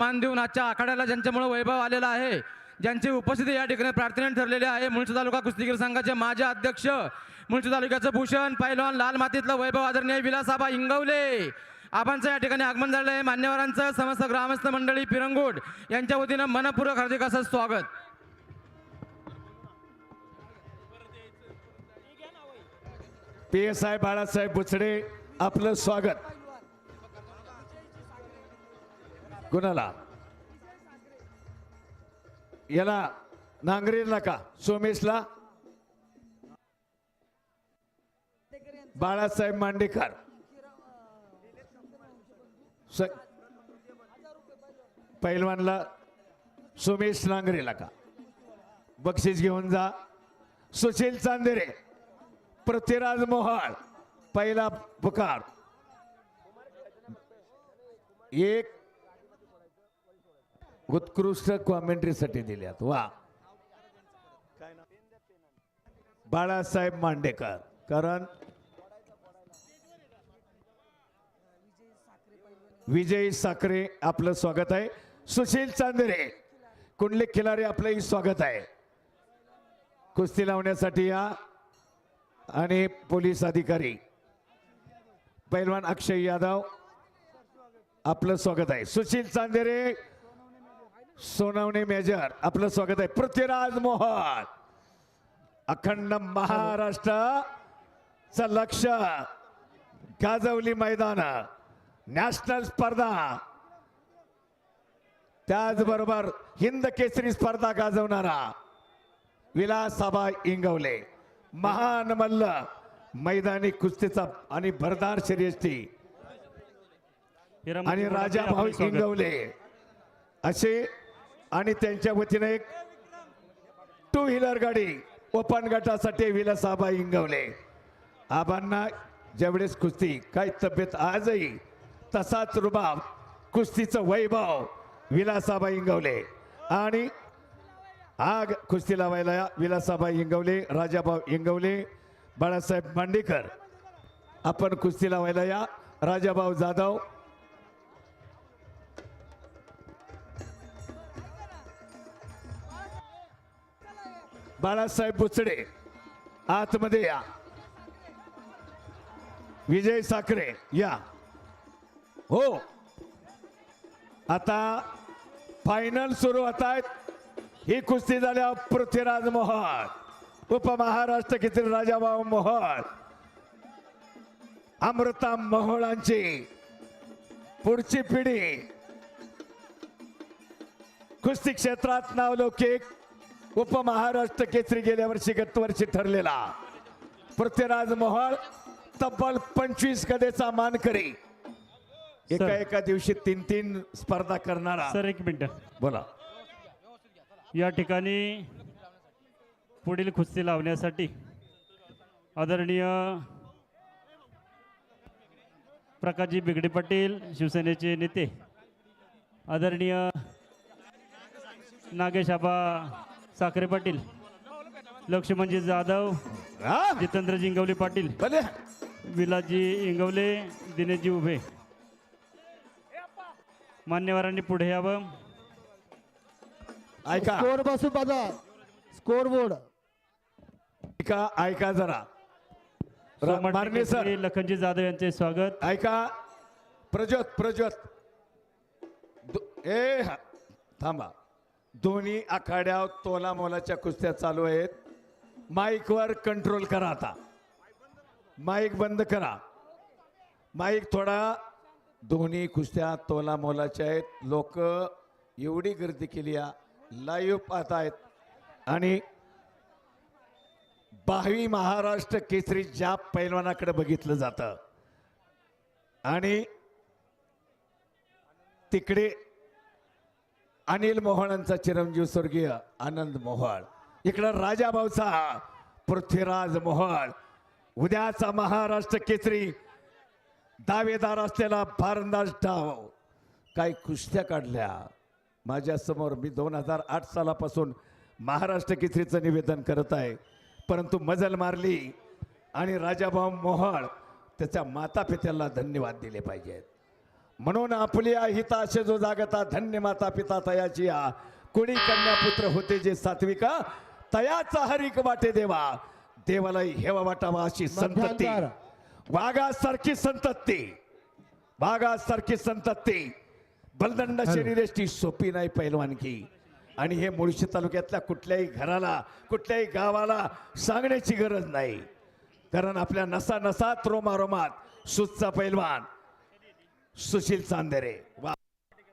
मान देऊन आजच्या आखाड्याला ज्यांच्यामुळे वैभव आलेला आहे ज्यांची उपस्थिती या ठिकाणी प्रार्थनेने ठरलेली आहे मुळशी तालुका कुस्तीगीर संघाचे माजी अध्यक्ष मुळशी तालुक्याचं भूषण पैलवान लाल मातीतलं वैभव आदरणीय विलासाबा इंगवले. आबांचं या ठिकाणी आगमन झालं आहे. मान्यवरांचं समस्त ग्रामस्थ मंडळी पिरंगुट यांच्या वतीनं मनपूर्वक हार्दिक असं स्वागत. P S I Balasaheb Buchade आपलं स्वागत. कुणाला याला नांगरे का सोमेशला बाळासाहेब मांडेकर स- पैलवानला सोमेश नांगरेला का बक्षीस घेऊन जा सुशील चांदेरे पृथ्वीराज मोहाळ पहिला पुकार एक उत्कृष्ट कॉमेंट्रीसाठी दिल्यात. वा. बाळासाहेब मांडेकर कारण विजय साखरे आपलं स्वागत आहे. सुशील चांदेरे कुंडले खिलारी आपलंही स्वागत आहे. कुस्ती लावण्यासाठी या. आणि पोलीस अधिकारी पैलवान अक्षय यादव आपलं स्वागत आहे. सुशील चांदेरे सोनवणे मेजर आपलं स्वागत आहे. पृथ्वीराज मोहन अखंड महाराष्ट्र. लक्ष गाजवली मैदान नॅशनल स्पर्धा. त्याचबरोबर हिंद केसरी स्पर्धा गाजवणारा विलासाबा इंगवले. महान मल्ल मैदानी कुस्तीचा आणि भरदार शर्यती आणि राजा भाऊ इंगवले. असे आणि त्यांच्या वतीने एक टू व्हीलर गाडी ओपन गटासाठी विलासाबा इंगवले. आबांना ज्यावेळेस कुस्ती काय तब्येत आजही तसाच रुबाब कुस्तीचं वैभव विलासाबा इंगवले. आणि आग कुस्ती लावायला विलासाबाई इंगवले राजाभाऊ इंगवले बाळासाहेब मांडेकर. आपण कुस्ती लावायला या राजाभाऊ जाधव बाळासाहेब बुचडे आतमध्ये या. विजय साखरे या. हो. आता फायनल सुरू होत आहेत ही कुस्ती झाल्या पृथ्वीराज मोहन. उपमहाराष्ट्र केसरी राजाभाऊ मोहन. अमृता मोहोळांची पुढची पिढी. कुस्ती क्षेत्रात नावलौकिक उपमहाराष्ट्र केसरी गेल्या वर्षी गत वर्षी ठरलेला. पृथ्वीराज मोहोळ तब्बल पंचवीस कदेचा मानकरी. एका. एका दिवशी तीन तीन स्पर्धा करणारा. सर एक मिनिट. बोला. या ठिकाणी पुढील कुस्ती लावण्यासाठी आदरणीय प्रकाशजी बिगडे पाटील शिवसेनेचे नेते आदरणीय नागेश आबा साखरे पाटील लक्ष्मणजी जाधव हा? जितेंद्र जिंगवले पाटील भले. विलाजी इंगवले दिनेशजी उभे. मान्यवरांनी पुढे यावं. ऐका. स्कोर बसू पदा स्कोर बोर्ड. ऐका ऐका जरा. मारणे सर. लखनजी जाधव यांचे स्वागत. ऐका. प्रज्योत प्रज्योत. दो- ए हा, थांबा. दोन्ही आखाड्या तोला मोलाच्या कुस्त्या चालू आहेत. माईकवर कंट्रोल करा आता. माईक बंद करा. माईक थोडा दोन्ही कुस्त्या तोला मोलाच्या आहेत. लोक एवढी गर्दी केली लाईव्ह पाहत आहेत आणि बाहवी महाराष्ट्र केसरी ज्या पैलवानाकडे बघितलं जातं. आणि तिकडे अनिल मोहळांचा चिरंजीव स्वर्गीय आनंद मोहळ. इकडं राजाभाऊचा पृथ्वीराज मोहळ. उद्याचा महाराष्ट्र केसरी दावेदार असलेला भारंदाज डाव. काही कुस्त्या काढल्या. माझ्यासमोर मी दोन हजार आठ सालापासून महाराष्ट्र केसरीचं निवेदन करत आहे. परंतु मजल मारली आणि राजाभाऊ मोहळ त्याच्या माता पित्याला धन्यवाद दिले पाहिजेत. म्हणून आपली हिता असे जो जागता धन्य माता पिता तयाची आ. कुणी कन्या पुत्र होते जे सात्विका तयाचा हरिक वाटे देवा. देवाला हेवा वाटावा अशी संतती. वाघासारखी संतती. वाघासारखी संतती. बलदंड शरीरेष्टी सोपी नाही पैलवानकी आणि हे मुळशी तालुक्यातल्या कुठल्याही घराला कुठल्याही गावाला सांगण्याची गरज नाही. कारण आपल्या नसा नसात रोमारोमात सुचा पैलवान. सुशील चांदेरे वा.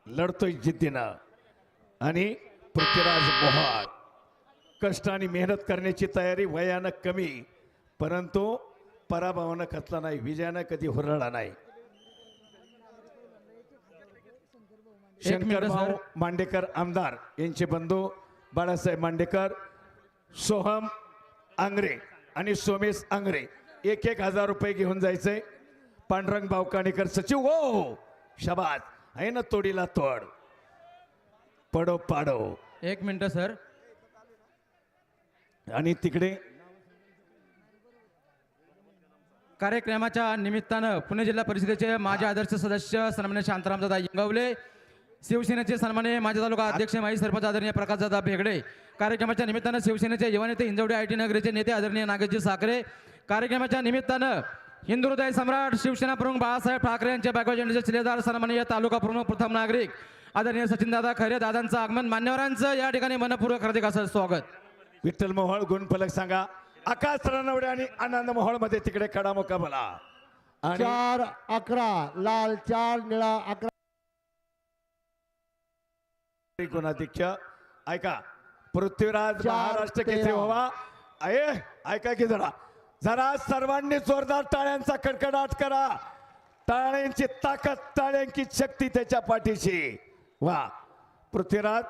लढतोय जिद्दीनं. आणि पृथ्वीराज मोहाळ. कष्ट आणि मेहनत करण्याची तयारी वयानं कमी परंतु पराभवानं खचला नाही विजयानं कधी हुरळला नाही. एक मिनिट, शंकर सर. मांडेकर आमदार. यांचे बंधू बाळासाहेब मांडेकर सोहम आंग्रे आणि सोमेश आंग्रे एक एक हजार रुपये घेऊन जायचंय. पांडुरंग बावकाणेकर सचिव हो शबाद आहे ना तोडीला तोड. पडो पाडो. एक मिनिट सर. आणि तिकडे? कार्यक्रमाच्या निमित्तानं पुणे जिल्हा परिषदेचे माजी आदर्श सदस्य सन्मान्य शांतारामदादा इंगवले शिवसेनेचे सन्मान्य माजी तालुका अध्यक्ष माजी सरपंच आदरणीय प्रकाशदादा भेगडे कार्यक्रमाच्या निमित्तानं शिवसेनेचे युवा नेते इंजवडे आय टी नगरीचे नेते आदरणीय नागेशजी साखरे कार्यक्रमाच्या निमित्तानं हिंदू हृदय सम्राट शिवसेना प्रमुख बाळासाहेब ठाकरे यांच्या बॅकवर्ड झेंडेचे शिलेदार सन्माननीय तालुका प्रमुख प्रथम नागरिक आदरणीय सचिनदादा खरे दादांचं आगमन मान्यवरांचं. या ठिकाणी मनपूर्वक हार्दिक असं स्वागत. विठ्ठल मोहोळ गुणफलक सांगा. आकाश रणवडे आणि आनंद मोहोळमध्ये तिकडे कडा मुकाबला आणि चार अकरा लाल चार निळा अकरा. गुणाध्यक्ष ऐका. पृथ्वीराज चार महाराष्ट्र केसरी. व्हावा. अये ऐका की जरा. जरा सर्वांनी जोरदार टाळ्यांचा कडकडाट करा. टाळ्यांची ताकद टाळ्यांची शक्ती त्याच्या पाठीशी. वा. पृथ्वीराज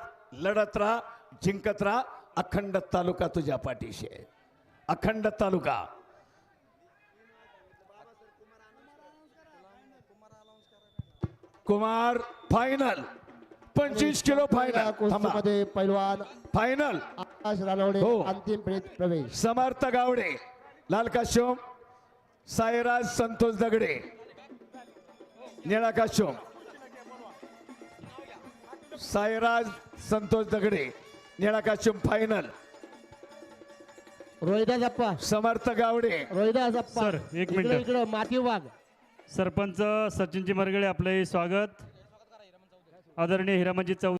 लढत राहा जिंकत राहा. अखंड तालुका तुझ्या पाठीशी. आहे अखंड तालुका. कुमार फायनल पंचवीस किलो फायनल कुस्तीमध्ये पैलवान फायनल आकाश रानवडे हो. अंतिम फेरीत प्रवेश. समर्थ गावडे. लाल काश्योम साईराज संतोष दगडे निळा काश्योम साईराज संतोष दगडे निळा काश्योम फायनल रोहिदास अप्पा समर्थ गावडे. रोहिदास अप्पा सर, एक इकडे मिनिटं. इकडे माती वाघ. सरपंच सचिनजी मरगळे आपले स्वागत. आदरणीय हिरामनजी चौ